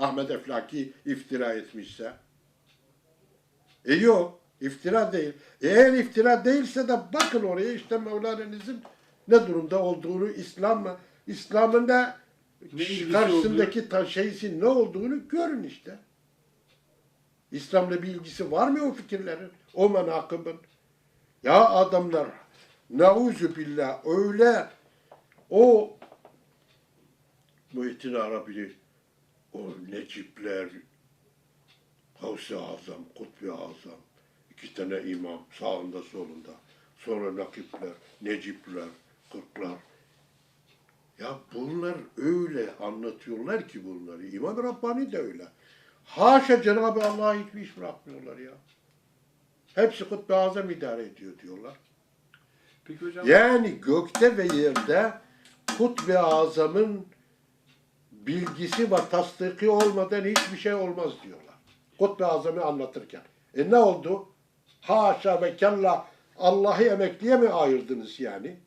Ahmet Eflaki iftira etmişse. E yok. iftira değil. Eğer iftira değilse de bakın oraya işte Mevlana'nın ne durumda olduğunu İslam'la İslam'ın da karşısındaki ta şeysi ne olduğunu görün işte. İslam'la bir ilgisi var mı o fikirlerin? O menakıbın? Ya adamlar nauzu billah öyle o Muhittin Arabi o Necipler Gavs-ı Azam, Kutbi Azam iki tane imam sağında solunda sonra nakipler, necipler, kırklar ya bunlar öyle anlatıyorlar ki bunları. İmam Rabbani de öyle. Haşa Cenab-ı Allah'a hiçbir iş bırakmıyorlar ya. Hepsi Kutbi Azam idare ediyor diyorlar. Peki hocam Yani gökte ve yerde Kutbi Azam'ın bilgisi ve tasdiki olmadan hiçbir şey olmaz diyorlar. Kutbi Azam'ı anlatırken. E ne oldu? Haşa ve kella Allah'ı emekliye mi ayırdınız yani?